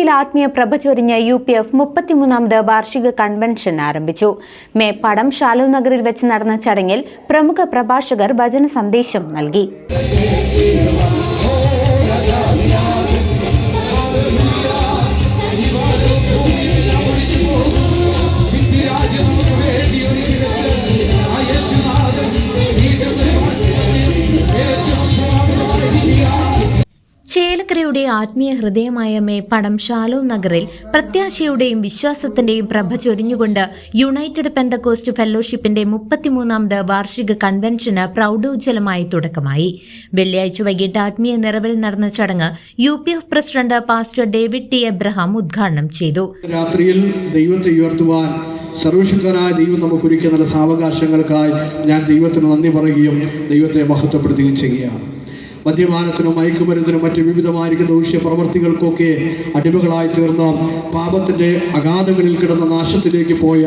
പ്രത്യാശയിൽ ആത്മീയ പ്രഭ ചൊരിഞ്ഞ യു പി എഫ് മുപ്പത്തിമൂന്നാമത് വാർഷിക കൺവെൻഷൻ ആരംഭിച്ചു. മേപ്പാടം ഷാലു നഗറിൽ വെച്ച് നടന്ന ചടങ്ങിൽ പ്രമുഖ പ്രഭാഷകർ ഭജന സന്ദേശം നൽകി. ചേലക്കരയുടെ ആത്മീയ ഹൃദയമായമേ പടം ഷാലോ നഗറിൽ പ്രത്യാശയുടെയും വിശ്വാസത്തിന്റെയും പ്രഭ ചൊരിഞ്ഞുകൊണ്ട് യുണൈറ്റഡ് പെന്തകോസ്റ്റ് ഫെല്ലോഷിപ്പിന്റെ മുപ്പത്തിമൂന്നാമത് വാർഷിക കൺവെൻഷന് പ്രൗഢോജ്വലമായി തുടക്കമായി. വെള്ളിയാഴ്ച വൈകിട്ട് ആത്മീയ നിറവിൽ നടന്ന ചടങ്ങ് U P F president pastor David T Abraham ഉദ്ഘാടനം ചെയ്തു. രാത്രിയിൽ ദൈവത്തെ ഉയർത്തുവാൻ സർവശക്തനായ ദൈവം നമുക്ക് ഒരുക്കിയ നല്ല സാവകാശങ്ങൾക്കായി ഞാൻ ദൈവത്തിന് നന്ദി പറയുകയും ദൈവത്തെ മഹത്വപ്പെടുത്തുകയും ചെയ്യുകയാണ്. മദ്യപാനത്തിനും മയക്കുമരുന്നിനും മറ്റ് വിവിധമായിരിക്കുന്ന ദൂഷ്യ പ്രവർത്തികൾക്കൊക്കെ അടിമകളായി തീർന്ന പാപത്തിന്റെ അഗാധങ്ങളിൽ കിടന്ന നാശത്തിലേക്ക് പോയ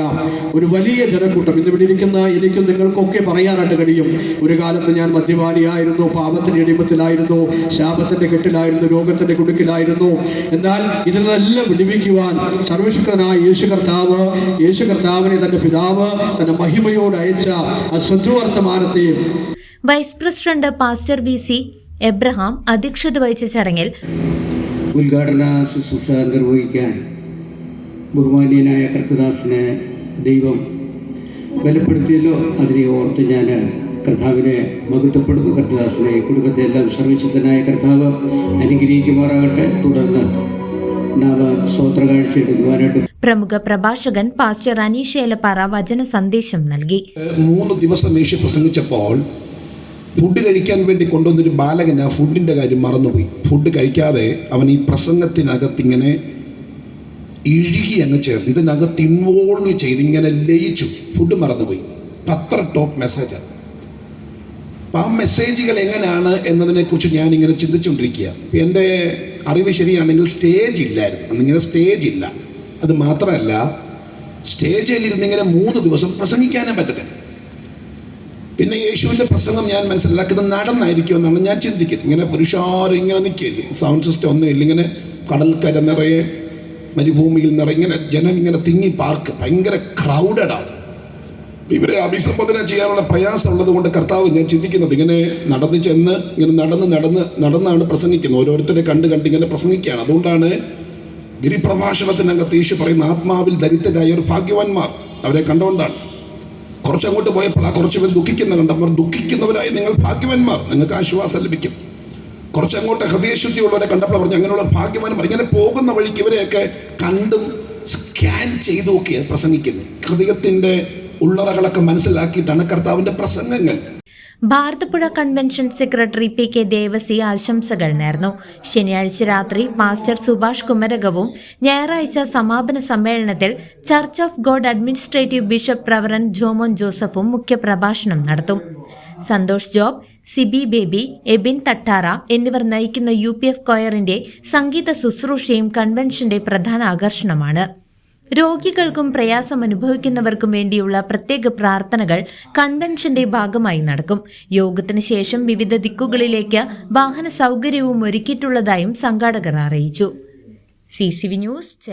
ഒരു വലിയ ജനക്കൂട്ടം ഇന്ന് ഇവിടെ ഇരിക്കുന്ന എനിക്കും നിങ്ങൾക്കൊക്കെ പറയാനായിട്ട് കഴിയും. ഒരു കാലത്ത് ഞാൻ മദ്യപാനിയായിരുന്നു പാപത്തിന്റെ അടിമത്തിലായിരുന്നു ശാപത്തിന്റെ കെട്ടിലായിരുന്നു രോഗത്തിന്റെ കുടുക്കിലായിരുന്നു. എന്നാൽ ഇതിൽ നിന്നെല്ലാം വിടിവിക്കുവാൻ സർവശക്തനായ യേശു കർത്താവ് യേശു കർത്താവിനെ തന്റെ പിതാവ് തന്റെ മഹിമയോട് അയച്ച ആ സദ്വർത്തമാനത്തെ vice president pastor V C Abraham അധ്യക്ഷത വഹിച്ച ചടങ്ങിൽ ഉദ്ഘാടന ശുശ്രൂഷ നിർവഹിക്കാൻ ബഹുമാനീയനായ കർത്തദാസിനെ ദൈവം ബലപ്പെടുത്തിയല്ലോ. അതിനെ ഓർത്ത് ഞാൻ കർത്താവിനെ മഹത്വപ്പെടുന്നു. കർത്തദാസിനെ കുടുംബത്തെ എല്ലാം സർവശക്തനായ കർത്താവ് അനുഗ്രഹിക്കുമാറാകട്ടെ. തുടർന്ന് നാം എടുക്കുവാനായിട്ട് പ്രമുഖ പ്രഭാഷകൻ പാസ്റ്റർ അനീഷ് ഏലപ്പാറ വചന സന്ദേശം നൽകി. മൂന്ന് ദിവസം പ്രസംഗിച്ചപ്പോൾ ഫുഡ് കഴിക്കാൻ വേണ്ടി കൊണ്ടുവന്നൊരു ബാലകൻ ആ ഫുഡിന്റെ കാര്യം മറന്നുപോയി. ഫുഡ് കഴിക്കാതെ അവൻ ഈ പ്രസംഗത്തിനകത്ത് ഇങ്ങനെ ഇഴുകി അങ്ങ് ചേർത്ത് ഇതിനകത്ത് ഇൻവോൾവ് ചെയ്ത് ഇങ്ങനെ ലയിച്ചു. ഫുഡ് മറന്നുപോയി. അത്ര ടോപ്പ് മെസ്സേജാണ് അപ്പം ആ മെസ്സേജുകൾ എങ്ങനെയാണ് എന്നതിനെക്കുറിച്ച് ഞാൻ ഇങ്ങനെ ചിന്തിച്ചുകൊണ്ടിരിക്കുക എന്റെ അറിവ് ശരിയാണെങ്കിൽ സ്റ്റേജ് ഇല്ലായിരുന്നു. അന്നിങ്ങനെ സ്റ്റേജ് ഇല്ല. അത് മാത്രമല്ല സ്റ്റേജിൽ ഇരുന്നിങ്ങനെ മൂന്ന് ദിവസം പ്രസംഗിക്കാനേ പറ്റത്തില്ല. പിന്നെ യേശുവിന്റെ പ്രസംഗം ഞാൻ മനസ്സിലാക്കുന്നത് നടന്നായിരിക്കും എന്നാണ് ഞാൻ ചിന്തിക്കുന്നത്. ഇങ്ങനെ പുരുഷാരം ഇങ്ങനെ നിൽക്കില്ലേ സൗണ്ട് സിസ്റ്റം ഒന്നും ഇല്ല. ഇങ്ങനെ കടൽക്കര നിറയെ മരുഭൂമിയിൽ നിറയെ ഇങ്ങനെ ജനം ഇങ്ങനെ തിങ്ങി പാർക്ക്. ഭയങ്കര ക്രൗഡഡാണ് ഇവരെ അഭിസംബോധന ചെയ്യാനുള്ള പ്രയാസം ഉള്ളത് കൊണ്ട് കർത്താവ് ഞാൻ ചിന്തിക്കുന്നത് ഇങ്ങനെ നടന്ന് ചെന്ന് ഇങ്ങനെ നടന്ന് നടന്ന് നടന്നാണ് പ്രസംഗിക്കുന്നത്. ഓരോരുത്തരെ കണ്ട് കണ്ട് ഇങ്ങനെ പ്രസംഗിക്കുകയാണ്. അതുകൊണ്ടാണ് ഗിരിപ്രഭാഷണത്തിനകത്ത് യേശു പറയുന്ന ആത്മാവിൽ ദരിദ്രരായ ഒരു ഭാഗ്യവാന്മാർ. അവരെ കണ്ടുകൊണ്ടാണ് കുറച്ചങ്ങോട്ട് പോയപ്പോൾ ആ കുറച്ച് പേർ ദുഃഖിക്കുന്ന കണ്ടപ്പോൾ ദുഃഖിക്കുന്നവരായി നിങ്ങൾ ഭാഗ്യവാന്മാർ. നിങ്ങൾക്ക് ആശ്വാസം ലഭിക്കും. കുറച്ചങ്ങോട്ട് ഹൃദയശുദ്ധിയുള്ളവരെ കണ്ടപ്പോൾ പറഞ്ഞു അങ്ങനെയുള്ള ഭാഗ്യവാന്മാർ ഇങ്ങനെ പോകുന്ന വഴിക്ക് ഇവരെയൊക്കെ കണ്ടും സ്കാൻ ചെയ്തുമൊക്കെ പ്രസംഗിക്കുന്നു. ഹൃദയത്തിന്റെ ഉള്ളറകളൊക്കെ മനസ്സിലാക്കിയിട്ടാണ് കർത്താവിന്റെ പ്രസംഗങ്ങൾ. Bharathapuzha convention secretary P K Devasy ആശംസകൾ നേർന്നു. ശനിയാഴ്ച രാത്രി മാസ്റ്റർ സുഭാഷ് കുമരകവും ഞായറാഴ്ച സമാപന സമ്മേളനത്തിൽ church of God administrative bishop പ്രവറൻ Jomon ജോസഫും മുഖ്യപ്രഭാഷണം നടത്തും. സന്തോഷ് ജോബ് സിബി ബേബി എബിൻ തട്ടാറ എന്നിവർ നയിക്കുന്ന യു പി എഫ് കൊയറിന്റെ സംഗീത ശുശ്രൂഷയും കൺവെൻഷന്റെ പ്രധാന ആകർഷണമാണ്. രോഗികൾക്കും പ്രയാസം അനുഭവിക്കുന്നവർക്കും വേണ്ടിയുള്ള പ്രത്യേക പ്രാർത്ഥനകൾ കൺവെൻഷന്റെ ഭാഗമായി നടക്കും. യോഗത്തിന് ശേഷം വിവിധ ദിക്കുകളിലേക്ക് വാഹന സൗകര്യവും ഒരുക്കിയിട്ടുള്ളതായും സംഘാടകർ അറിയിച്ചു. C news